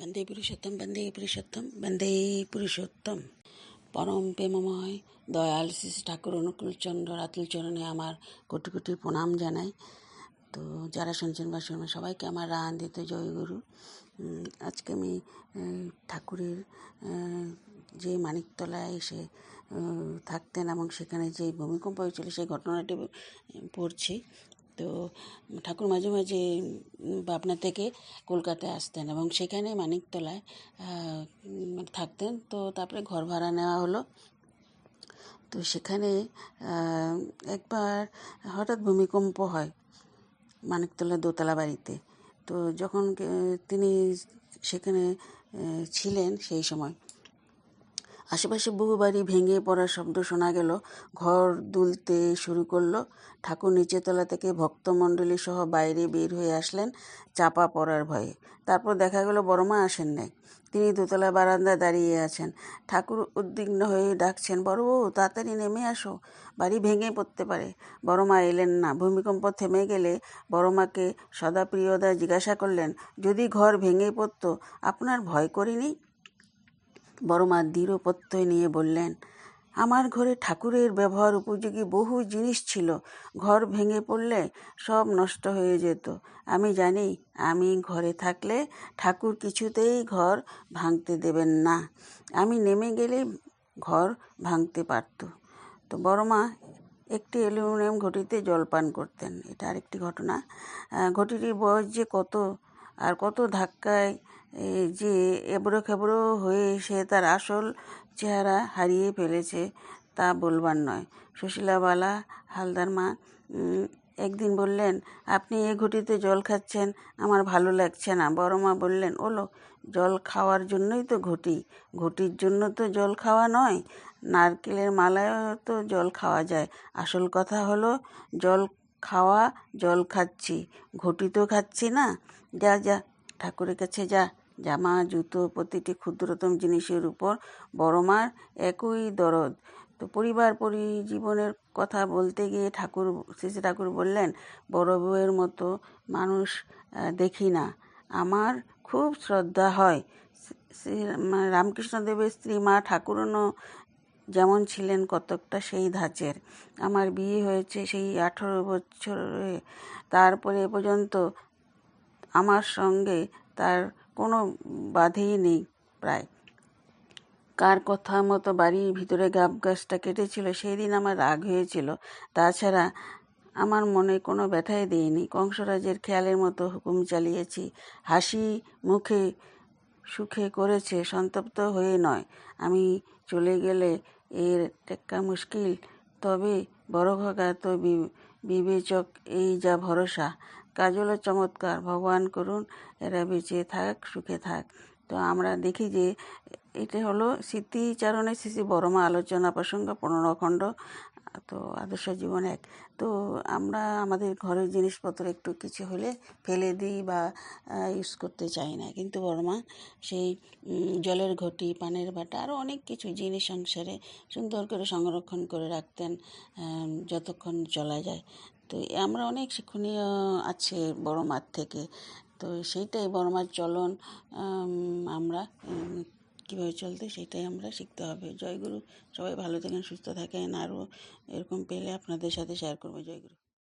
বন্দে পুরুষোত্তম বন্দে পুরুষোত্তম বন্দে পুরুষোত্তম। পরম প্রেমময়, দয়াল শ্রী ঠাকুর অনুকূলচন্দ্র রাতুল চরণে আমার কোটি কোটি প্রণাম জানাই। তো যারা শুনছেন বা শুনবেন, সবাইকে আমার রান্দিত জয়গুরু আজকে আমি ঠাকুরের যে মানিকতলায় এসে থাকতেন এবং সেখানে যে ভূমিকম্প হয়েছিল, সেই ঘটনাটি পড়ছি। তো ঠাকুর মাঝে মাঝে পাবনা থেকে কলকাতায় আসতেন এবং সেখানে মানিকতলায় থাকতেন। তো তারপরে ঘর ভাড়া নেওয়া হলো। তো সেখানে একবার হঠাৎ ভূমিকম্প হয় মানিকতলা দোতলা বাড়িতে। তো যখন তিনি সেখানে ছিলেন সেই সময়। আশেপাশে বহু বাড়ি ভেঙে পড়ার শব্দ শোনা গেল। ঘর দুলতে শুরু করল। ঠাকুর নিচের তলা থেকে ভক্তমণ্ডলী সহ বাইরে বের হয়ে আসলেন চাপা পড়ার ভয়ে। তারপর দেখা গেল বড়মা আসেন নাই। তিনি দোতলা বারান্দায় দাঁড়িয়ে আছেন। ঠাকুর উদ্বিগ্ন হয়ে ডাকছেন, বড় বড়বউ তাড়াতাড়ি নেমে আসো। বাড়ি ভেঙে পড়তে পারে বড়মা এলেন না। ভূমিকম্প থেমে গেলে বড়মাকে সদাপ্রিয়দা জিজ্ঞাসা করলেন, যদি ঘর ভেঙে পড়তো, আপনার ভয় করিনি? বড় মা দৃঢ় প্রত্যয় নিয়ে বললেন, আমার ঘরে ঠাকুরের ব্যবহার উপযোগী বহু জিনিস ছিল। ঘর ভেঙে পড়লে সব নষ্ট হয়ে যেত। আমি জানি, আমি ঘরে থাকলে ঠাকুর কিছুতেই ঘর ভাঙতে দেবেন না। আমি নেমে গেলে ঘর ভাঙতে পারত। তো বড় মা একটি অ্যালুমিনিয়াম ঘটিতে জলপান করতেন। এটা আরেকটি ঘটনা। ঘটিটির বয়স যে কত আর কত ধাক্কায় যে এবড়ো খেবড়ো হয়ে সে তার আসল চেহারা হারিয়ে ফেলেছে তা বলবার নয়। সুশীলাবালা, হালদার মা একদিন বললেন, আপনি এ ঘটিতে জল খাচ্ছেন, আমার ভালো লাগছে না। বড় মা বললেন, ওলো, জল খাওয়ার জন্যই তো ঘটি। ঘটির জন্য তো জল খাওয়া নয়, নারকেলের মালায়ও তো জল খাওয়া যায়। আসল কথা হলো, জল খাওয়া, জল খাচ্ছি। ঘটি তো খাচ্ছি না। যা যা, ঠাকুরের কাছে যা। জামা, জুতো, প্রতিটি ক্ষুদ্রতম জিনিসের উপর বড় মার একই দরদ। তো পরিবার, পরিজীবনের কথা বলতে গিয়ে ঠাকুর, শ্রী ঠাকুর বললেন, বড় বউয়ের মতো মানুষ দেখি না। আমার খুব শ্রদ্ধা হয়। শ্রী রামকৃষ্ণদেবের স্ত্রী মা ঠাকুরনও যেমন ছিলেন কতকটা সেই ধাঁচের। আমার বিয়ে হয়েছে সেই আঠেরো বছরে তারপরে পর্যন্ত আমার সঙ্গে তার কোনো বাধেই নেই প্রায়। কার কথা মতো বাড়ির ভিতরে গাব গাছটা কেটেছিল সেই দিন আমার রাগ হয়েছিল। তাছাড়া আমার মনে কোনো ব্যথাই দেয়নি। কংসরাজের খেয়ালের মতো হুকুম চালিয়েছি। হাসি মুখে সুখে করেছে, সন্তপ্ত হয়ে নয়। আমি চলে গেলে এর টেক্কা মুশকিল। তবে বড় ঘগা তো বি- বিবেচক এই যা ভরসা। কাজলও চমৎকার, ভগবান করুন এরা বেঁচে থাক, সুখে থাক। তো আমরা দেখি যে এটা হলো স্মৃতিচারণে শ্রী বড়মা আলোচনা প্রসঙ্গ পনেরো খণ্ড। তো আদর্শ জীবন এক। তো আমরা আমাদের ঘরের জিনিসপত্র একটু কিছু হলে ফেলে দিই বা ইউজ করতে চাই না। কিন্তু বড়মা সেই জলের ঘটি, পানের বাটা আরও অনেক কিছু জিনিস সংসারে সুন্দর করে সংরক্ষণ করে রাখতেন যতক্ষণ চলা যায়। তো আমরা অনেক শিক্ষণীয় আছে বড় মার থেকে। তো সেইটাই বড় মার চলন আমরা কীভাবে চলতে সেটাই আমরা শিখতে হবে। জয়গুরু সবাই ভালো থাকেন, সুস্থ থাকেন, আরও এরকম পেলে আপনাদের সাথে শেয়ার করব। জয়গুরু।